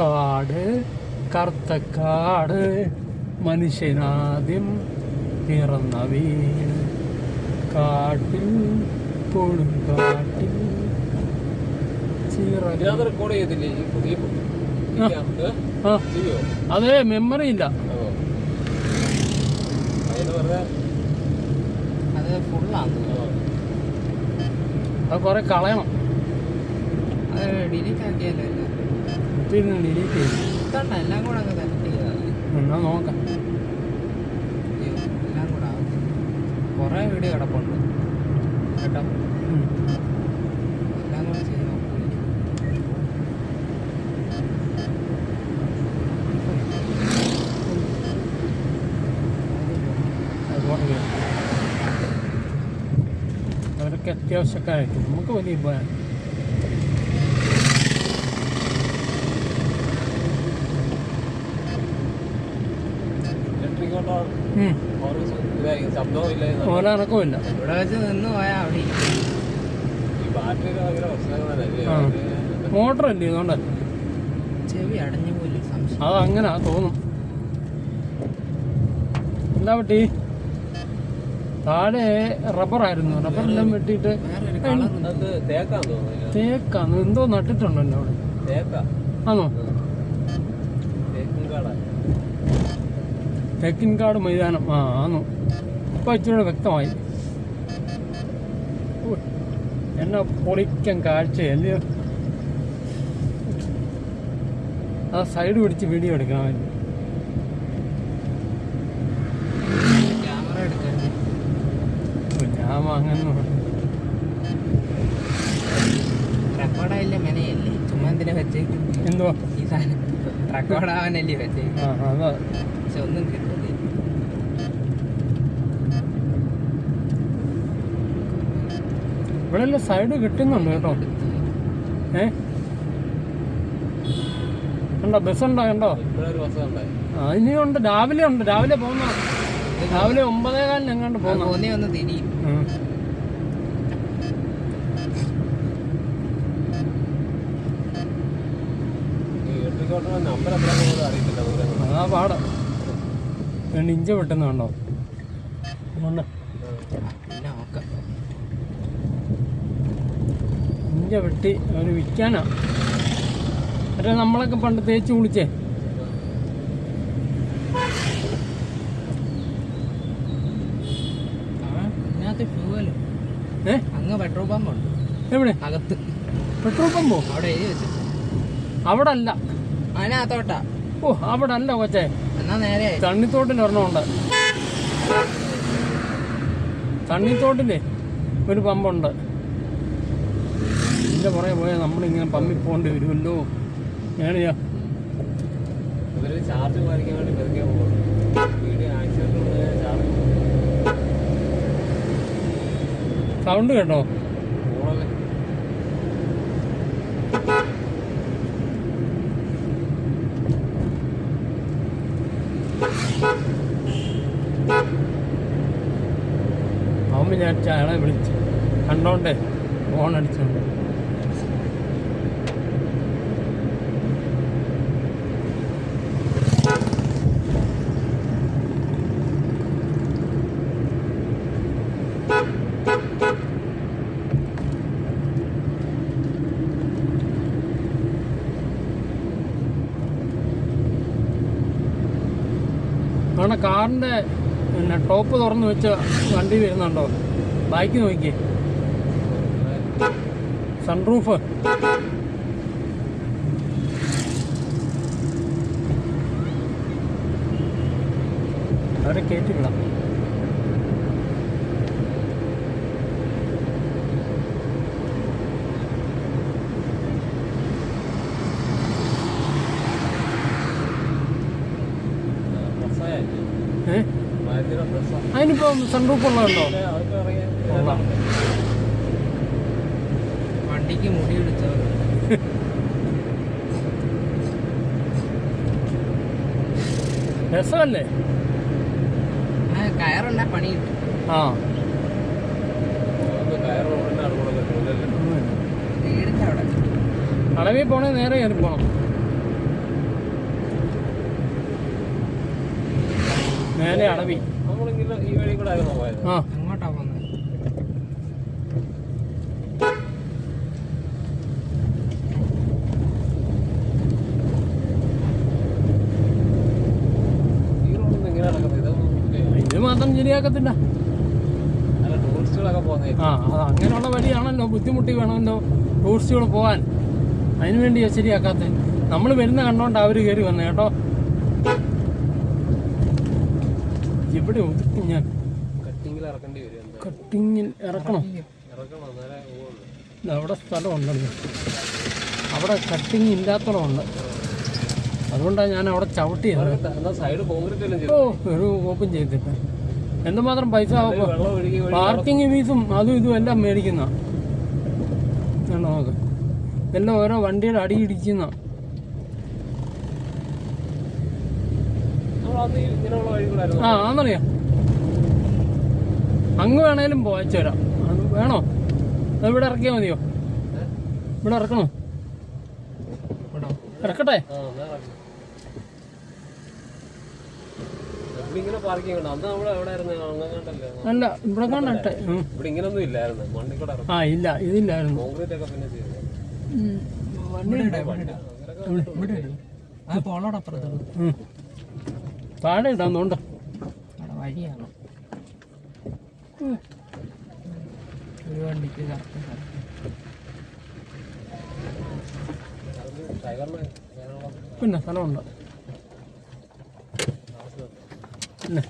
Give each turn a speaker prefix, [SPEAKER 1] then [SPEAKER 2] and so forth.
[SPEAKER 1] കാട് കറുത്ത കാട് മനുഷ്യനാദ്യം പിറന്ന വീട്. കാട്ടിൽ
[SPEAKER 2] പൊടുങ്കാട്ടിൽ?
[SPEAKER 1] അതെ മെമ്മറി ഇല്ല.
[SPEAKER 2] കൊറേ
[SPEAKER 3] അത്.
[SPEAKER 1] കളയണം.
[SPEAKER 3] അത് ഡിലീറ്റ് ആക്കിയാലോ
[SPEAKER 1] പിന്നെ ഡിലീറ്റ് ചെയ്യും
[SPEAKER 3] ഇതണ്ട? എല്ലാം കൂടെ അങ്ങ് കണക്ട് ചെയ്താൽ
[SPEAKER 1] എന്നാ നോക്കാം.
[SPEAKER 3] എല്ലാം കൂടെ. കുറേ വീഡിയോ കിടപ്പുണ്ട്. കേട്ടോ. എല്ലാം കൂടെ ചെയ്ത്
[SPEAKER 1] പോട്ടെ. അവരൊക്കെ അത്യാവശ്യക്കാരായിട്ട് നമുക്ക് വലിയ ഉപകാരം.
[SPEAKER 2] ശബ്ദവും ഇല്ല
[SPEAKER 3] ഇവിടെ വെച്ച് നിന്ന് പോയാൽ അവിടെ.
[SPEAKER 1] മോട്ടർ അല്ലേ ഇതുകൊണ്ട്?
[SPEAKER 3] ചെവി അടഞ്ഞു പോലും സംശയം.
[SPEAKER 1] അത് അങ്ങനെ തോന്നും. എന്താ പറ്റി താഴെ റബ്ബറായിരുന്നു. റബ്ബറെല്ലാം വെട്ടിയിട്ട്
[SPEAKER 2] അത് തേക്കാന്ന്
[SPEAKER 1] എന്തോ നട്ടിട്ടുണ്ടല്ലോ അവിടെ?
[SPEAKER 2] തേക്കാ.
[SPEAKER 1] ആണോ
[SPEAKER 2] തേക്കും കാട
[SPEAKER 1] തെക്കിൻകാട് മൈതാനം. ആ ആന്നു. ഇപ്പം ഇച്ചിരി വ്യക്തമായി. എന്നാ പൊളിക്കൻ കാഴ്ചയല്ലയോ ആ സൈഡ് പിടിച്ച് വീഡിയോ എടുക്കണമായിരുന്നു
[SPEAKER 3] ക്യാമറ എടുക്കാൻ
[SPEAKER 1] ഞാൻ വാങ്ങുന്നു.
[SPEAKER 3] റെക്കോർഡായില്ലേ മെനയല്ലേ ചുമ്മാ എന്തിനാ വെച്ചേക്കും?
[SPEAKER 1] എന്തുവാ?
[SPEAKER 3] ഈ സാധനം. വെച്ചേക്കും. പക്ഷെ ഒന്നും കിട്ടുന്നില്ല
[SPEAKER 1] ഇവിടെ സൈഡ് കിട്ടുന്നുണ്ട് കേട്ടോ. ഏ? കണ്ടോ? കണ്ടോ?
[SPEAKER 2] ബസ് ഉണ്ടായി
[SPEAKER 1] ആ ഇനിയുണ്ട് രാവിലെ ഉണ്ട്. രാവിലെ പോകുന്ന രാവിലെ ഒമ്പതേ കാലിന് എങ്ങാണ്ട് പോകുന്ന അതാ പാട. രണ്ട് ഇഞ്ച
[SPEAKER 3] പിന്നെ നോക്കാം
[SPEAKER 1] ഇഞ്ച വെട്ടി അവർ വിൽക്കാനാ. മറ്റേ നമ്മളൊക്കെ പണ്ട് തേച്ച് കുളിച്ചേ.
[SPEAKER 3] അങ്ങ് പെട്രോൾ പമ്പ് ഉണ്ട്.
[SPEAKER 1] എവിടെ?
[SPEAKER 3] അകത്ത്.
[SPEAKER 1] പെട്രോൾ പമ്പോ
[SPEAKER 3] അവിടെ
[SPEAKER 1] അവിടെ അല്ല
[SPEAKER 3] അതിനകത്തോട്ടാ.
[SPEAKER 1] ഓ അവിടെ അല്ല കൊച്ചേ.
[SPEAKER 3] എന്നാ നേരെ.
[SPEAKER 1] തണ്ണിത്തോട്ടിൽ ഒരെണ്ണമുണ്ട്. തണ്ണിത്തോട്ടിന് ഒരു പമ്പുണ്ട്. ഇതിന്റെ പുറകെ പോയാൽ നമ്മളിങ്ങനെ പമ്പിൽ പോകേണ്ടി വരുമല്ലോ.
[SPEAKER 2] ഇവർ ചാർജ് മാറിക്കാൻ വേണ്ടി പതുക്കെ പോകും
[SPEAKER 1] സൗണ്ട് കേട്ടോ? അവൻ വിചാരിച്ച അയാളെ വിളിച്ച്. കണ്ടോണ്ടേ? ഫോൺ അടിച്ചോണ്ട്. അവിടെ കാറിന്റെ പിന്നെ ടോപ്പ് തുറന്ന് വെച്ച വണ്ടി വരുന്നുണ്ടോ? ബാക്ക് നോക്കിയേ സൺറൂഫ് അവരെ കയറ്റിവിടാം അതിനിപ്പോ സൺറൂഫ് ഉള്ളതുണ്ടോ?
[SPEAKER 3] വണ്ടിക്ക് മുടി പിടിച്ചോ
[SPEAKER 1] രസമല്ലേ?
[SPEAKER 3] കയറുണ്ട പണി
[SPEAKER 1] ആ. അളവിൽ പോണേ നേരെ കയറി പോണം.
[SPEAKER 2] നേരെ അളവിൽ
[SPEAKER 1] ഇത് മാത്രം ശരിയാക്കത്തില്ല. ആ അത് അങ്ങനെയുള്ള വഴിയാണല്ലോ. ബുദ്ധിമുട്ടി വേണമല്ലോ ടൂറിസ്റ്റുകൾ പോകാൻ അതിനു വേണ്ടി ശരിയാക്കാത്ത. നമ്മൾ വരുന്ന കണ്ടോണ്ട് അവർ കയറി വന്നേ കേട്ടോ. ഇവിടെ ഒതുക്കും ഞാൻ.
[SPEAKER 2] കട്ടിങ്ങിൽ
[SPEAKER 1] ഇറക്കണം. അവിടെ സ്ഥലമുണ്ടല്ലോ അവിടെ. കട്ടിങ് ഇല്ലാത്തടമുണ്ട് അതുകൊണ്ടാണ് ഞാൻ അവിടെ ചവിട്ടിയത്. ഓ ഒരു ഓപ്പൺ ചെയ്തിട്ട്. എന്തുമാത്രം പൈസ പാർക്കിംഗ് ഫീസും അതും ഇതും എല്ലാം മേടിക്കുന്ന. എല്ലാം ഓരോ വണ്ടിയുടെ അടി ഇടിക്കുന്ന. ആ ആന്നറിയാം. അങ്ങ് വേണേലും പോയച്ചു തരാം. വേണോ? അത് ഇവിടെ ഇറക്കിയാൽ മതിയോ? ഇവിടെ ഇറക്കണോ? ഇറക്കട്ടെ? അല്ല ഇവിടെ കണ്ടട്ടെ. ആ ഇല്ല ഇതില്ലായിരുന്നു.
[SPEAKER 2] കോൺക്രീറ്റ് ഒക്കെ പിന്നെ ചെയ്തു
[SPEAKER 3] ഇവിടെ ഇട്. ആ പോളോടപ്പുറത്തുള്ളൂ
[SPEAKER 1] ഉം. താഴെ ഇടാന്നുണ്ട്
[SPEAKER 3] അവിടെ വഴിയാണ് ഒരു വണ്ടിക്ക്
[SPEAKER 1] പിന്നെ സ്ഥലമുണ്ട്. പിന്നെ.